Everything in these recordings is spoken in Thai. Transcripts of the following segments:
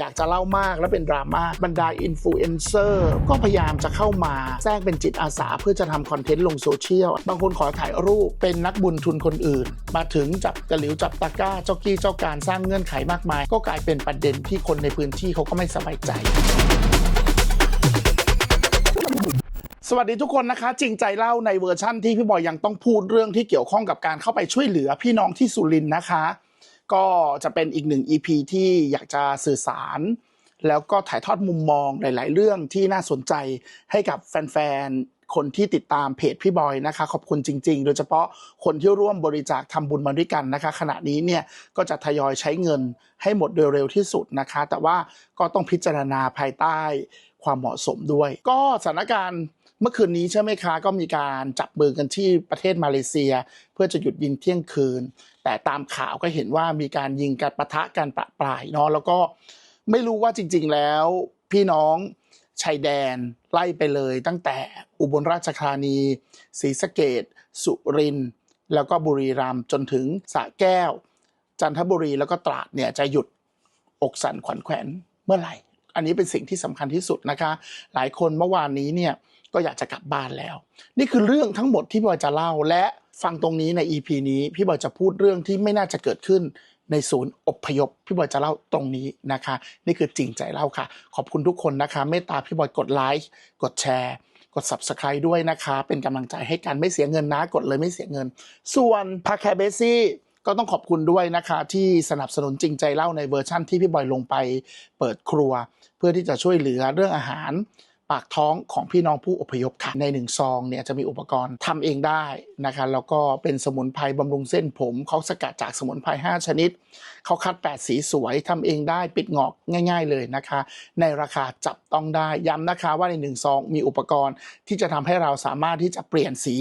อยากจะเล่ามากและเป็นดราม่าบรรดาอินฟลูเอนเซอร์ก็พยายามจะเข้ามาแทรกเป็นจิตอาสาเพื่อจะทำคอนเทนต์ลงโซเชียล บางคนขอถ่ายรูปเป็นนักบุญทุนคนอื่น มาถึงจับกระหลิวจับตะกร้า เจ้ากี้เจ้าการสร้างเงื่อนไขมากมาย ก็กลายเป็นประเด็นที่คนในพื้นที่เขาก็ไม่สบายใจสวัสดีทุกคนนะคะ จริงใจเล่าในเวอร์ชั่นที่พี่บอยยังต้องพูดเรื่องที่เกี่ยวข้องกับการเข้าไปช่วยเหลือพี่น้องที่สุรินทร์นะคะ ก็จะเป็นอีกหนึ่ง EP ที่อยากจะสื่อสาร แล้วก็ถ่ายทอดมุมมองหลาย ๆ เรื่องที่น่าสนใจให้กับแฟนๆ คนที่ติดตามเพจพี่บอยนะคะ ขอบคุณจริง ๆ โดยเฉพาะคนที่ร่วมบริจาคทำบุญมาด้วยกันนะคะ ขณะนี้เนี่ยก็จะทยอยใช้เงินให้หมดโดยเร็วที่สุดนะคะ แต่ว่าก็ต้องพิจารณาภายใต้ความเหมาะสมด้วย ก็สถานการณ์เมื่อคืนนี้ใช่ไหมคะก็มีการจับมือกันที่ประเทศมาเลเซีย เพื่อจะหยุดยิงเที่ยงคืน แต่ตามข่าวก็เห็นว่ามีการยิงกันปะทะกันประปรายเนาะแล้วก็ไม่รู้ว่าจริง ๆ แล้วพี่น้องชายแดนไล่ไปเลยตั้งแต่อุบลราชธานีศรีสะเกดสุรินทร์แล้วก็บุรีรัมย์จนถึงสระแก้ว จันทบุรีแล้วก็ตราดเนี่ยจะหยุดอกสั่นขวัญแขวนเมื่อไหร่ อันนี้เป็นสิ่งที่สำคัญที่สุดนะคะ หลายคนเมื่อวานนี้เนี่ยก็อยากจะกลับบ้านแล้ว นี่คือเรื่องทั้งหมดที่พี่บอยจะเล่าและ ฟังตรงนี้ใน EP นี้พี่บอยจะพูดเรื่องที่ไม่น่าจะเกิดขึ้นในศูนย์อพยพพี่บอยจะเล่าตรงนี้นะคะ นี่คือจริงใจเล่าค่ะ ขอบคุณทุกคนนะคะเมตตาพี่บอยกดไลค์กดแชร์ กด subscribe ด้วยนะคะ เป็นกำลังใจให้กันไม่เสียเงินนะ กดเลยไม่เสียเงิน ส่วนพาแคเบซี่ก็ต้องขอบคุณด้วยนะคะ ที่สนับสนุนจริงใจเล่าในเวอร์ชั่นที่พี่บอยลงไปเปิดครัว เพื่อที่จะช่วยเหลือเรื่องอาหาร ปากท้องของพี่น้องผู้อพยพค่ะในหนึ่งซองเนี่ยจะมีอุปกรณ์ทำเองได้นะคะแล้วก็เป็นสมุนไพรบำรุงเส้นผมเขาสกัดจากสมุนไพร5 ชนิดเขาคัด 8 สีสวยทำเองได้ปิดงอกง่าย ๆเลยนะคะ ในราคาจับต้องได้ย้ำนะคะว่าในหนึ่งซองมีอุปกรณ์ที่จะทำให้เราสามารถที่จะเปลี่ยนสี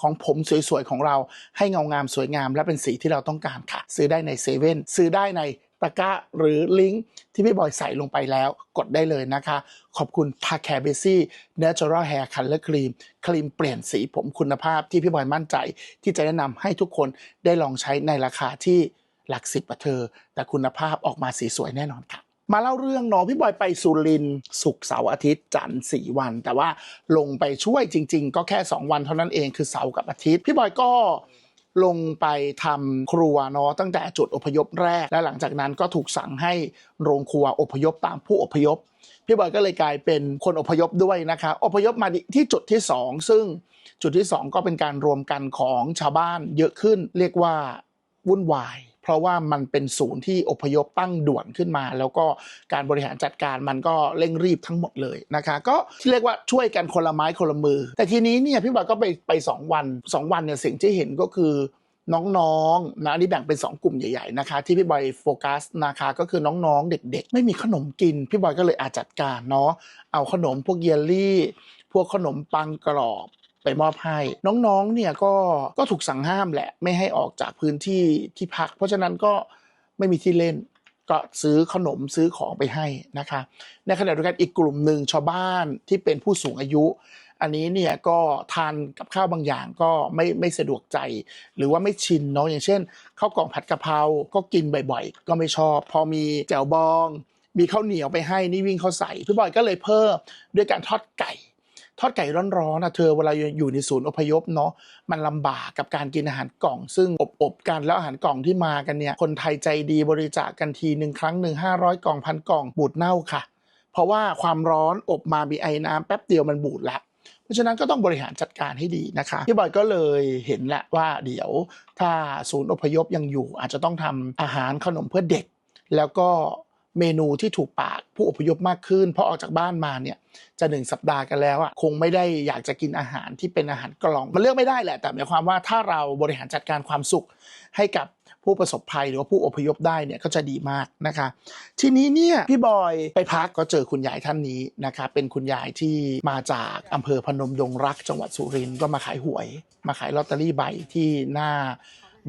ของผมสวยๆของเราให้เงางามสวยงาม และเป็นสีที่เราต้องการค่ะ ซื้อได้ในเซเว่นซื้อได้ใน ตะกร้าหรือลิงก์ที่พี่บอยใส่ลงไปแล้วกดได้เลยนะคะ ขอบคุณ p a c a b a s y Natural Hair Color Cream ครีมเปลี่ยนสีผมคุณภาพที่พี่บอยมั่นใจ ที่จะแนะนำให้ทุกคนได้ลองใช้ในราคาที่หลักสิบประเธอ แต่คุณภาพออกมาสีสวยแน่นอนค่ะมาเล่าเรื่องน้องพี่บอยไปสุรินทร์ศุกเสาร์อาทิตย์จันทร์สี่วัน แต่ว่าลงไปช่วยจริง ๆ ก็แค่ 2 วันเท่านั้นเองคือเสาร์กับอาทิตย์ พี่บอยก็ ลงไปทำครัวเนาะตั้งแต่จุดอพยพแรก และหลังจากนั้นก็ถูกสั่งให้โรงครัวอพยพตามผู้อพยพ พี่บอยก็เลยกลายเป็นคนอพยพด้วยนะคะอพยพมาที่จุดที่ 2 ซึ่งจุดที่ 2 ก็เป็นการรวมกันของชาวบ้านเยอะขึ้นเรียกว่าวุ่นวาย เพราะว่ามันเป็นศูนย์ที่อพยพตั้งด่วนขึ้นมา แล้วก็การบริหารจัดการมันก็เร่งรีบทั้งหมดเลยนะคะ ก็ที่เรียกว่าช่วยกันคนละไม้คนละมือ แต่ทีนี้เนี่ยพี่บอยก็ไปไปสองวันสองวันเนี่ยสิ่งที่เห็นก็คือน้องๆนะอันนี้แบ่งเป็น 2 กลุ่มใหญ่ๆนะคะ ที่พี่บอยโฟกัสนะคะก็คือน้องๆ เด็กๆ ไม่มีขนมกิน พี่บอยก็เลยอาจัดการเนาะเอาขนมพวกเยลลี่ พวกขนมปังกรอบ ไปมอบให้น้องๆเนี่ยก็ก็ถูกสั่งห้ามแหละ ไม่ให้ออกจากพื้นที่ที่พัก เพราะฉะนั้นก็ไม่มีที่เล่นก็ซื้อขนมซื้อของไปให้นะคะ ในขณะเดียวกันอีกกลุ่มหนึ่งชาวบ้านที่เป็นผู้สูงอายุ อันนี้เนี่ยก็ทานกับข้าวบางอย่างก็ไม่ไม่สะดวกใจ หรือว่าไม่ชินเนาะอย่างเช่นข้าวกล่องผัดกะเพราก็กินบ่อยๆ ก็ไม่ชอบ พอมีแจ่วบอง มีข้าวเหนียวไปให้นี่วิ่งเข้าใส่พี่บอยก็เลยเพิ่มด้วยการทอดไก่ ทอดไก่ร้อนๆนะเธอเวลาอยู่ในศูนย์อพยพเนาะมันลำบากกับการกินอาหารกล่อง ซึ่งอบๆกันแล้วอาหารกล่องที่มากันเนี่ยคนไทยใจดีบริจาคกันทีหนึ่งครั้งหนึ่งห้าร้อยกล่องพันกล่องบูดเน่าค่ะ เพราะว่าความร้อนอบมามีไอ้น้ำแป๊บเดียวมันบูดละเพราะฉะนั้นก็ต้องบริหารจัดการให้ดีนะคะพี่บอยก็เลยเห็นแหละว่าเดี๋ยวถ้าศูนย์อพยพยังอยู่ อาจจะต้องทำอาหารขนมเพื่อเด็ก แล้วก็ เมนูที่ถูกปากผู้อพยพมากขึ้นเพราะออกจากบ้านมาเนี่ยจะหนึ่งสัปดาห์กันแล้วอะคงไม่ได้อยากจะกินอาหารที่เป็นอาหารกล่อง มันเลือกไม่ได้แหละ แต่หมายความว่าถ้าเราบริหารจัดการความสุขให้กับผู้ประสบภัยหรือว่าผู้อพยพได้เนี่ยก็จะดีมากนะคะ ทีนี้เนี่ยพี่บอยไปพักก็เจอคุณยายท่านนี้นะคะเป็นคุณยายที่มาจากอำเภอพนมดงรัก จังหวัดสุรินทร์ก็มาขายหวย มาขายลอตเตอรี่ใบที่หน้า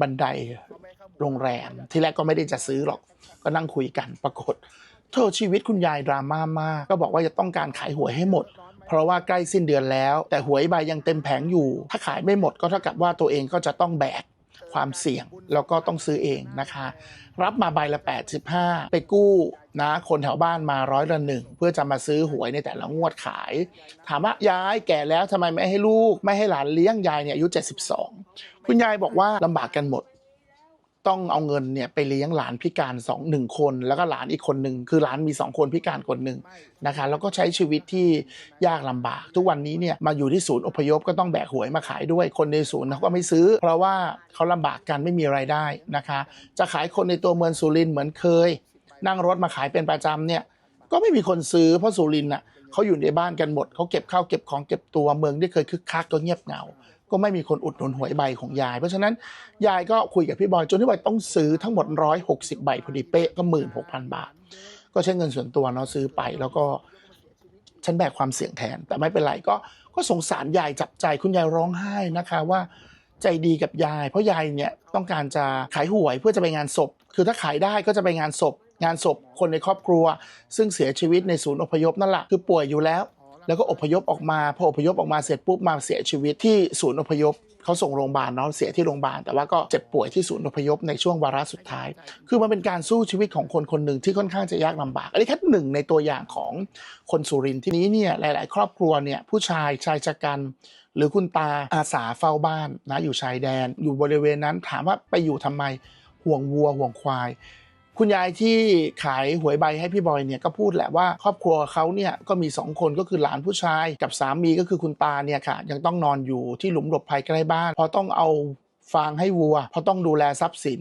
บันได โรงแรม ที่แรกก็ไม่ได้จะซื้อหรอก ก็นั่งคุยกันปรากฏเธอชีวิตคุณยายดราม่ามาก ก็บอกว่าจะต้องการขายหวยให้หมด เพราะว่าใกล้สิ้นเดือนแล้ว แต่หวยใบยังเต็มแผงอยู่ ถ้าขายไม่หมดก็เท่ากับว่าตัวเองก็จะต้องแบกความเสี่ยงแล้วก็ต้องซื้อเองนะคะ รับมาใบละ 85 ไปกู้นะคนแถวบ้านมาร้อยละหนึ่งเพื่อจะมาซื้อหวยในแต่ละงวดขาย ถามว่ายายแก่แล้วทำไมไม่ให้ลูก ไม่ให้หลานเลี้ยงยายเนี่ยอายุ 72 คุณยายบอกว่าลำบากกันหมด ต้องเอาเงินเนี่ยไปเลี้ยงหลานพิการสองหนึ่งคน แล้วก็หลานอีกคนหนึ่งคือหลานมีสองคนพิการคนหนึ่งนะคะแล้วก็ใช้ชีวิตที่ยากลำบาก ทุกวันนี้เนี่ยมาอยู่ที่ศูนย์อพยพก็ต้องแบกหวยมาขายด้วยคนในศูนย์เขาก็ไม่ซื้อ เพราะว่าเขาลำบากกันไม่มีไรายได้นะคะ จะขายคนในตัวเมืองสุรินทร์เหมือนเคย นั่งรถมาขายเป็นประจำเนี่ยก็ไม่มีคนซื้อเพราะสุรินทร์น่ะเขาอยู่ในบ้านกันหมดเขาเก็บข้าวเก็บของเก็บตัวเมืองที่เคยคึกคักก็เงียบเหงา ก็ไม่มีคนอุดหนุนหวยใบของยาย เพราะฉะนั้นยายก็คุยกับพี่บอยจนพี่บอยต้องซื้อทั้งหมด 160 ใบพอดีเป๊ะก็ 16,000 บาท ก็ใช้เงินส่วนตัวเนาะซื้อไปแล้วก็ฉันแบกความเสี่ยงแทน แต่ไม่เป็นไรก็ก็สงสารยายจับใจคุณยายร้องไห้นะคะว่าใจดีกับยาย เพราะยายเนี่ยต้องการจะขายหวยเพื่อจะไปงานศพ คือถ้าขายได้ก็จะไปงานศพ งานศพคนในครอบครัว ซึ่งเสียชีวิตในศูนย์อพยพนั่นแหละคือป่วยอยู่แล้ว แล้วก็อพยพออกมาพออพยพออกมาเสร็จปุ๊บมาเสียชีวิตที่ศูนย์อพยพเขาส่งโรงพยาบาลเนาะเสียที่โรงพยาบาลแต่ว่าก็เจ็บป่วยที่ศูนย์อพยพในช่วงวาระสุดท้าย คือมันเป็นการสู้ชีวิตของคนคนหนึ่งที่ค่อนข้างจะยากลำบาก อันนี้แค่หนึ่งในตัวอย่างของคนสุรินทร์ที่นี้เนี่ยหลาย ๆ ครอบครัวเนี่ยผู้ชายชายชะกันหรือคุณตาอาสาเฝ้าบ้านนะอยู่ชายแดน อยู่บริเวณนั้นถามว่าไปอยู่ทำไมห่วงวัวห่วงควาย คุณยายที่ขายหวยใบให้พี่บอยเนี่ยก็พูดแหละว่าครอบครัวเขาเนี่ยก็มีสองคนก็คือหลานผู้ชาย กับสามีก็คือคุณตาเนี่ยค่ะ ยังต้องนอนอยู่ที่หลุมหลบภัยใกล้บ้านเพราะต้องเอาฟางให้วัว เพราะต้องดูแลทรัพย์สิน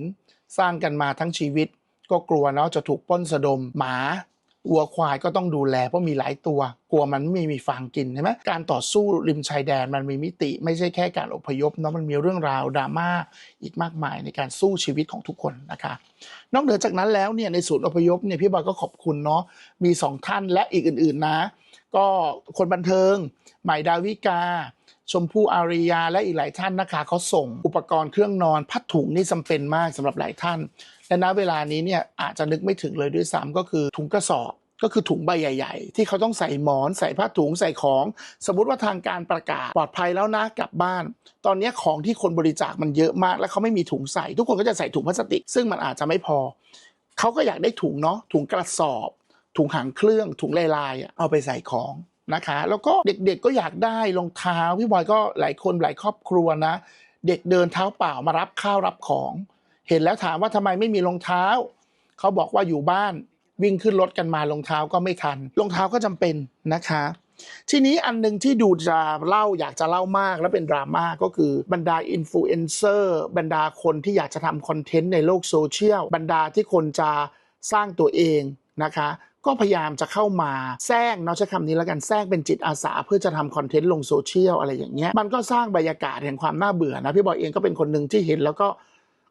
สร้างกันมาทั้งชีวิต ก็กลัวเนาะจะถูกป้นสะดมหมา วัวควายก็ต้องดูแลเพราะมีหลายตัว กลัวมันไม่มีฟางกินใช่ไหมการต่อสู้ริมชายแดนมันมีมิติ ไม่ใช่แค่การอพยพเนาะมันมีเรื่องราวดราม่าอีกมากมายในการสู้ชีวิตของทุกคนนะคะ นอกเหนือจากนั้นแล้วเนี่ยในศูนย์อพยพเนี่ยพี่บอยก็ขอบคุณเนาะมีสองท่านและอีกอื่น ๆนะ ก็คนบันเทิงใหม่ดาวิกาชมพู่อาริยาและอีกหลายท่านนะคะเขาส่งอุปกรณ์เครื่องนอนผ้าถุงนี่จำเป็นมากสำหรับหลายท่าน และณเวลานี้เนี่ยอาจจะนึกไม่ถึงเลยด้วยซ้ำก็คือถุงกระสอบก็คือถุงใบใหญ่ ๆ ที่เขาต้องใส่หมอนใส่ผ้าถุงใส่ของ สมมติว่าทางการประกาศปลอดภัยแล้วนะกลับบ้าน ตอนนี้ของที่คนบริจาคมันเยอะมาก แล้วเขาไม่มีถุงใส่ ทุกคนก็จะใส่ถุงพลาสติก ซึ่งมันอาจจะไม่พอ เขาก็อยากได้ถุงเนาะถุงกระสอบ ถุงหางเครื่อง ถุงลายๆเอาไปใส่ของนะคะ แล้วก็เด็กๆก็อยากได้รองเท้าพี่บอยก็หลายคนหลายครอบครัวนะ เด็กเดินเท้าเปล่ามารับข้าวรับของ เห็นแล้วถามว่าทำไมไม่มีรองเท้า เขาบอกว่าอยู่บ้านวิ่งขึ้นรถกันมารองเท้าก็ไม่ทันรองเท้าก็จำเป็นนะคะ ทีนี้อันหนึงที่ดูจะเล่าอยากจะเล่ามากและเป็นดราม่าก็คือบรรดาอินฟลูเอนเซอร์บรรดาคนที่อยากจะทำคอนเทนต์ในโลกโซเชียลบรรดาที่คนจะสร้างตัวเองนะคะ ก็พยายามจะเข้ามาแซงเนาะใช้คำนี้แล้วกันแซงเป็นจิตอาสา เพื่อจะทำคอนเทนต์ลงโซเชียลอะไรอย่างเงี้ยมันก็สร้างบรรยากาศแห่งความน่าเบื่อนะพี่บอยเองก็เป็นคนหนึ่งที่เห็นแล้วก็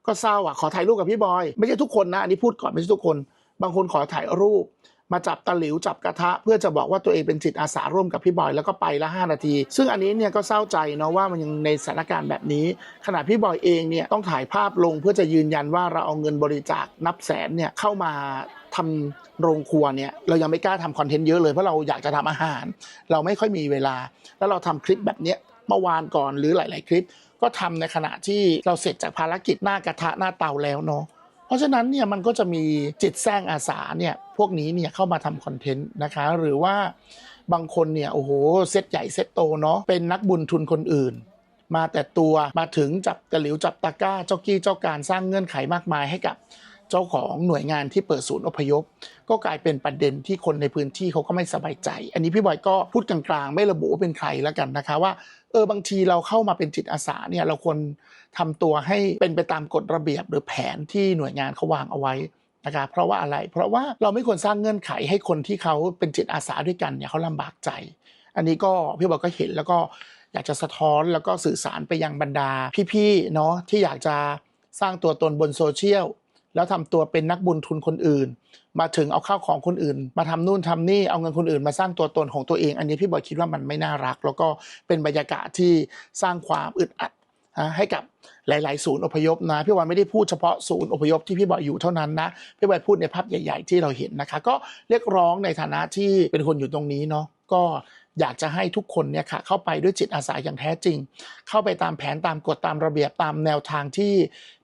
ก็เศร้าอะขอถ่ายรูปกับพี่บอย ไม่ใช่ทุกคนนะอันนี้พูดก่อนไม่ใช่ทุกคน บางคนขอถ่ายรูป มาจับตะหลิวจับกระทะ เพื่อจะบอกว่าตัวเองเป็นจิตอาสาร่วมกับพี่บอยแล้วก็ไปละ5นาที ซึ่งอันนี้เนี่ยก็เศร้าใจเนาะว่ามันยังในสถานการณ์แบบนี้ ขณะพี่บอยเองเนี่ยต้องถ่ายภาพลงเพื่อจะยืนยันว่าเราเอาเงินบริจาคนับแสนเนี่ยเข้ามาทำโรงครัวเนี่ยเรายังไม่กล้าทำคอนเทนต์เยอะเลยเพราะเราอยากจะทำอาหาร เราไม่ค่อยมีเวลา แล้วเราทำคลิปแบบเนี้ยเมื่อวานก่อนหรือหลาย ๆ คลิป ก็ทำในขณะที่เราเสร็จจากภารกิจหน้ากระทะหน้าเตาแล้วเนาะเพราะฉะนั้นเนี่ยมันก็จะมีจิตแซงอาสาเนี่ยพวกนี้เนี่ยเข้ามาทำคอนเทนต์นะคะ หรือว่าบางคนเนี่ยโอ้โหเซตใหญ่เซตโตเนาะเป็นนักบุญทุนคนอื่น มาแต่ตัวมาถึงจับตะหลิวจับตะก้าเจ้ากี้เจ้าการสร้างเงื่อนไขมากมายให้กับ เจ้าของหน่วยงานที่เปิดศูนย์อพยพ ก็กลายเป็นประเด็นที่คนในพื้นที่เขาก็ไม่สบายใจ อันนี้พี่บอยก็พูดกลางๆ ไม่ระบุว่าเป็นใครแล้วกันนะคะว่าเออบางทีเราเข้ามาเป็นจิตอาสาเนี่ยเราควรทำตัวให้เป็นไปตามกฎระเบียบหรือแผนที่หน่วยงานเขาวางเอาไว้นะคะเพราะว่าอะไร เพราะว่าเราไม่ควรสร้างเงื่อนไขให้คนที่เขาเป็นจิตอาสาด้วยกันเนี่ยเขาลำบากใจ อันนี้ก็พี่บอยก็เห็นแล้วก็อยากจะสะท้อนแล้วก็สื่อสารไปยังบรรดาพี่ๆเนาะที่อยากจะสร้างตัวตนบนโซเชียล แล้วทำตัวเป็นนักบุญทุนคนอื่น มาถึงเอาข้าวของคนอื่น มาทำนู่นทำนี่เอาเงินคนอื่น มาสร้างตัวตนของตัวเอง อันนี้พี่บอยคิดว่ามันไม่น่ารัก แล้วก็เป็นบรรยากาศที่สร้างความอึดอัดให้กับหลาย ๆ ศูนย์อพยพนะพี่บอยไม่ได้พูดเฉพาะศูนย์อพยพที่พี่บอยอยู่เท่านั้นนะพี่บอยพูดในภาพใหญ่ ๆ ที่เราเห็นนะคะ ก็เรียกร้องในฐานะที่เป็นคนอยู่ตรงนี้เนาะ ก็อยากจะให้ทุกคนเนี่ยค่ะเข้าไปด้วยจิตอาสาอย่างแท้จริง เข้าไปตามแผนตามกฎตามระเบียบตามแนวทางที่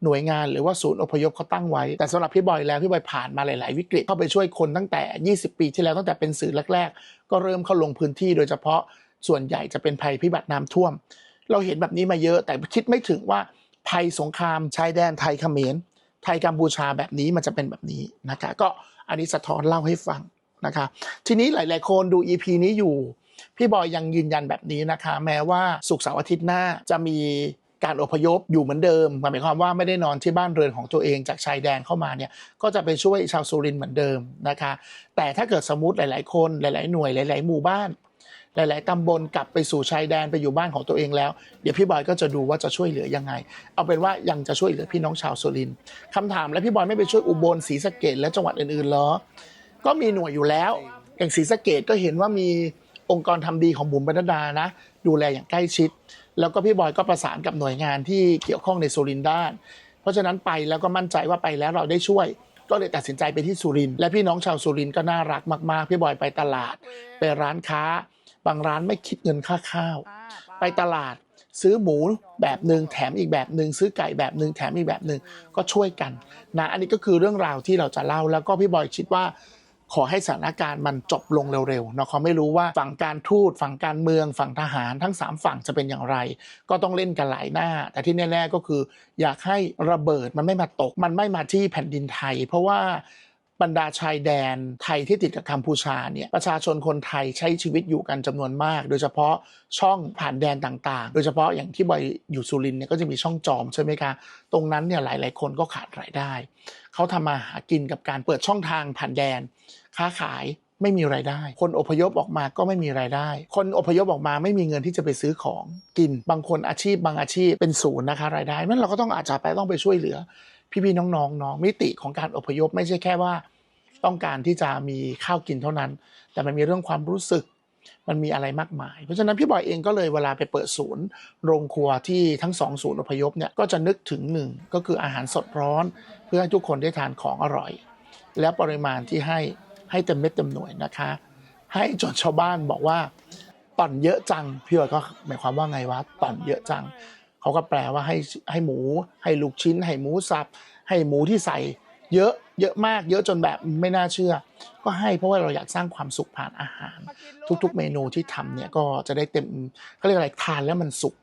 หน่วยงานหรือว่าศูนย์อพยพเขาตั้งไว้ แต่สำหรับพี่บอยแล้วพี่บอยผ่านมาหลาย ๆ วิกฤตเข้าไปช่วยคนตั้งแต่ 20 ปีที่แล้วตั้งแต่เป็นสื่อแรก ๆ ก็เริ่มเข้าลงพื้นที่โดยเฉพาะส่วนใหญ่จะเป็นภัยพิบัติน้ำท่วม เราเห็นแบบนี้มาเยอะแต่คิดไม่ถึงว่าภัยสงครามชายแดนไทยเขมรไทยกัมพูชาแบบนี้มันจะเป็นแบบนี้นะคะก็อันนี้สะท้อนเล่าให้ฟัง นะคะทีนี้หลาย ๆ คนดู EP นี้อยู่ พี่บอยยังยืนยันแบบนี้นะคะ แม้ว่าสุกร์เสาร์อาทิตย์หน้าจะมีการอพยพอยู่เหมือนเดิมหมายความว่าไม่ได้นอนที่บ้านเรือนของตัวเองจากชายแดนเข้ามาเนี่ยก็จะไปช่วยชาวสุรินเหมือนเดิมนะคะ แต่ถ้าเกิดสมมติหลาย ๆ คนหลาย ๆ หน่วยหลาย ๆ หมู่บ้าน หลาย ๆ ตำบลกลับไปสู่ชายแดนไปอยู่บ้านของตัวเองแล้ว เดี๋ยวพี่บอยก็จะดูว่าจะช่วยเหลือยังไง เอาเป็นว่ายังจะช่วยเหลือพี่น้องชาวสุรินทร์คำถามแล้วพี่บอยไม่ไปช่วยอุบลศรีสะเกดและจังหวัดอื่นๆหรอ ก็มีหน่วยอยู่แล้ว อย่างศรีสะเกดก็เห็นว่ามีองค์กรทำดีของบุ๋มบรรณดานะ ดูแลอย่างใกล้ชิด แล้วก็พี่บอยก็ประสานกับหน่วยงานที่เกี่ยวข้องในสุรินทร์ด้าน เพราะฉะนั้นไปแล้วก็มั่นใจว่าไปแล้วเราได้ช่วย ก็เลยตัดสินใจไปที่สุรินทร์และพี่น้องชาวสุรินทร์ก็น่ารักมากๆ พี่บอยไปตลาด ไปร้านค้า บางร้านไม่คิดเงินค่าข้าว ไปตลาดซื้อหมูแบบหนึ่งแถมอีกแบบหนึ่งซื้อไก่แบบหนึ่งแถมอีกแบบหนึ่งก็ช่วยกันนะอันนี้ก็คือเรื่องราวที่เราจะเล่าแล้วก็พี่บอยคิดว่า ขอให้สถานการณ์มันจบลงเร็วๆนะเขาไม่รู้ว่าฝั่งการทูตฝั่งการเมืองฝั่งทหารทั้งสามฝั่งจะเป็นอย่างไร ก็ต้องเล่นกันหลายหน้า แต่ที่แน่ๆก็คือ อยากให้ระเบิดมันไม่มาตก มันไม่มาที่แผ่นดินไทย เพราะว่า บรรดาชายแดนไทยที่ติดกับกัมพูชาเนี่ยประชาชนคนไทยใช้ชีวิตอยู่กันจำนวนมาก โดยเฉพาะช่องผ่านแดนต่างๆ โดยเฉพาะอย่างที่บอยอยู่สุรินเนี่ยก็จะมีช่องจอมใช่ไหมคะตรงนั้นเนี่ยหลาย ๆ คนก็ขาดรายได้ เขาทำมาหากินกับการเปิดช่องทางผ่านแดน ค้าขายไม่มีรายได้ คนอพยพออกมาก็ไม่มีรายได้ คนอพยพออกมาไม่มีเงินที่จะไปซื้อของกิน บางคนอาชีพบางอาชีพเป็นศูนย์นะคะรายได้นั้นเราก็ต้องอาจจะไปต้องไปช่วยเหลือ พี่ๆน้องๆน้องมิติของการอพยพไม่ใช่แค่ว่า ต้องการที่จะมีข้าวกินเท่านั้น แต่มันมีเรื่องความรู้สึกมันมีอะไรมากมาย เพราะฉะนั้นพี่บอยเองก็เลยเวลาไปเปิดศูนย์ โรงครัวที่ทั้งสองศูนย์อพยพเนี่ยก็จะนึกถึงหนึ่งก็คืออาหารสดร้อน เพื่อให้ทุกคนได้ทานของอร่อย และปริมาณที่ให้ให้เต็มเม็ดเต็มหน่วยนะคะ ให้จนชาวบ้านบอกว่าต่อนเยอะจังพี่บอยก็หมายความว่าไงวะต่อนเยอะจัง เขาก็แปลว่าให้ให้หมู ให้ลูกชิ้น ให้หมูสับ ให้หมูที่ใส่ เยอะเยอะมาก เยอะจนแบบไม่น่าเชื่อ ก็ให้เพราะว่าเราอยากสร้างความสุขผ่านอาหาร ทุกๆ เมนูที่ทำเนี่ยก็จะได้เต็มเขาเรียกอะไรทานแล้วมันสุข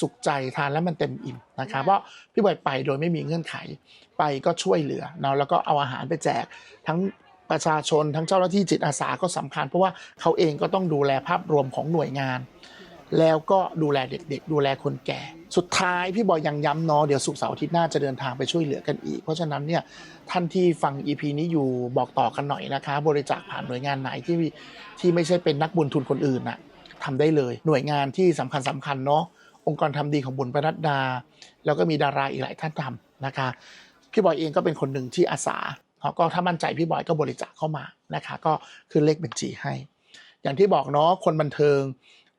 สุขใจทานแล้วมันเต็มอิ่มนะคะเพราะพี่บอยไปโดยไม่มีเงื่อนไขไปก็ช่วยเหลือเนาะแล้วก็เอาอาหารไปแจกทั้งประชาชนทั้งเจ้าหน้าที่จิตอาสาก็สำคัญ เพราะว่าเขาเองก็ต้องดูแลภาพรวมของหน่วยงาน แล้วก็ดูแลเด็กๆ ดูแลคนแก่ สุดท้ายพี่บอยยังย้ำเนาะเดี๋ยวสุกเสาร์อาทิตย์หน้าจะเดินทางไปช่วยเหลือกันอีก เพราะฉะนั้นเนี่ยท่านที่ฟัง EP นี้อยู่บอกต่อกันหน่อยนะคะ บริจาคผ่านหน่วยงานไหนที่ที่ไม่ใช่เป็นนักบุญทุนคนอื่นน่ะทำได้เลยหน่วยงานที่สำคัญสำคัญเนาะองค์กรทำดีของบุญประนัดดา แล้วก็มีดาราอีกหลายท่านทำนะคะพี่บอยเองก็เป็นคนหนึ่งที่อาสาเขาก็ถ้ามั่นใจพี่บอยก็บริจาคเข้ามานะคะ ก็ขึ้นเลขบัญชีให้ อย่างที่บอกเนาะคนบันเทิง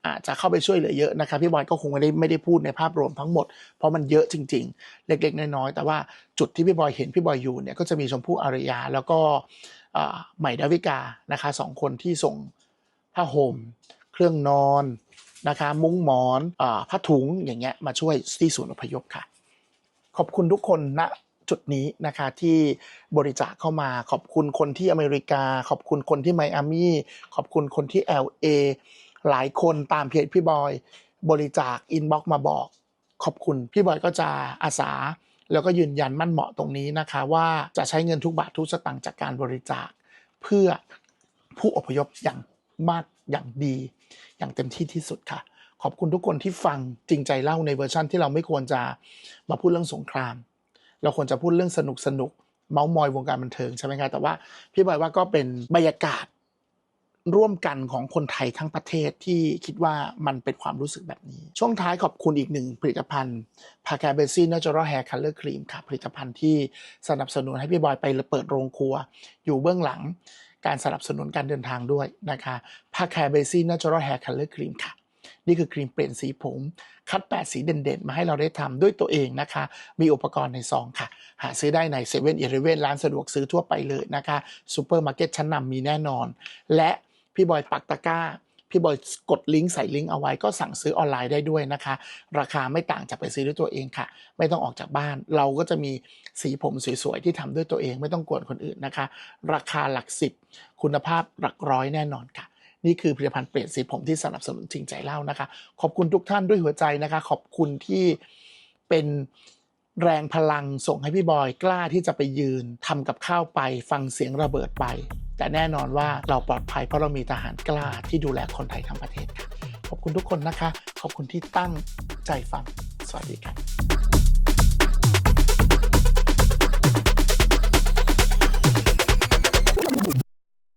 อาจจะเข้าไปช่วยเหลือเยอะนะครับพี่บอยก็คงไม่ได้ไม่ได้พูดในภาพรวมทั้งหมด เพราะมันเยอะจริง ๆ เล็ก ๆ น้อยๆแต่ว่าจุดที่พี่บอยเห็นพี่บอยอยู่เนี่ยก็จะมีชมพู่อารยา แล้วก็ใหม่ดาวิกานะคะสองคนที่ส่งผ้าห่มเครื่องนอนนะคะ มุ้งหมอนอผ้าถุงอย่างเงี้ยมาช่วยที่ศูนย์อพยพค่ะ ขอบคุณทุกคนณจุดนี้นะคะที่บริจาคเข้ามาขอบคุณคนที่อเมริกา ขอบคุณคนที่ไมอามี่ขอบคุณคนที่ LA หลายคนตามเพจพี่บอย บริจาคอินบ็อกมาบอก ขอบคุณ พี่บอยก็จะอาสา แล้วก็ยืนยันมั่นเหมาะตรงนี้นะคะ ว่าจะใช้เงินทุกบาททุกสตางค์จากการบริจาค เพื่อผู้อพยพอย่างมากอย่างดี อย่างเต็มที่ที่สุดค่ะ ขอบคุณทุกคนที่ฟังจริงใจเล่าในเวอร์ชั่นที่เราไม่ควรจะมาพูดเรื่องสงคราม เราควรจะพูดเรื่องสนุกสนุกเมาส์มอยวงการบันเทิงใช่ไหมครับแต่ว่าพี่บอยว่าก็เป็นบรรยากาศ ร่วมกันของคนไทยทั้งประเทศที่คิดว่ามันเป็นความรู้สึกแบบนี้ ช่วงท้ายขอบคุณอีกหนึ่งผลิตภัณฑ์พาแคเบซี่เนเจอรัลแฮร์คัลเลอร์ครีมค่ะผลิตภัณฑ์ที่สนับสนุนให้พี่บอยไปเปิดโรงครัว อยู่เบื้องหลังการสนับสนุนการเดินทางด้วยนะคะพาแคเบซี่เนเจอรัลแฮร์คัลเลอร์ครีมค่ะนี่คือครีมเปลี่ยนสีผม คัด 8 สีเด่นๆ มาให้เราได้ทำด้วยตัวเองนะคะ มีอุปกรณ์ในซองค่ะ หาซื้อได้ใน7 e เ e ่ e อร้านสะดวกซื้อทั่วไปเลยนะคะซูเปอร์มาร์เก็ตชั้นนำมีแน่นอน และ พี่บอยปักตะกร้า พี่บอยกดลิงก์ใส่ลิงก์เอาไว้ก็สั่งซื้อออนไลน์ได้ด้วยนะคะ ราคาไม่ต่างจากไปซื้อด้วยตัวเองค่ะ ไม่ต้องออกจากบ้าน เราก็จะมีสีผมสวยๆที่ทำด้วยตัวเอง ไม่ต้องกวนคนอื่นนะคะ ราคาหลักสิบคุณภาพหลักร้อยแน่นอนค่ะนี่คือผลิตภัณฑ์เปลี่ยนสีผมที่สนับสนุนจริงใจเล่านะคะ ขอบคุณทุกท่านด้วยหัวใจนะคะ ขอบคุณที่เป็นแรงพลังส่งให้พี่บอยกล้าที่จะไปยืนทำกับข้าวไป ฟังเสียงระเบิดไป แต่แน่นอนว่าเราปลอดภัยเพราะเรามีทหารกล้าที่ดูแลคนไทยทั้งประเทศค่ะขอบคุณทุกคนนะคะ ขอบคุณที่ตั้งใจฟัง สวัสดีครับ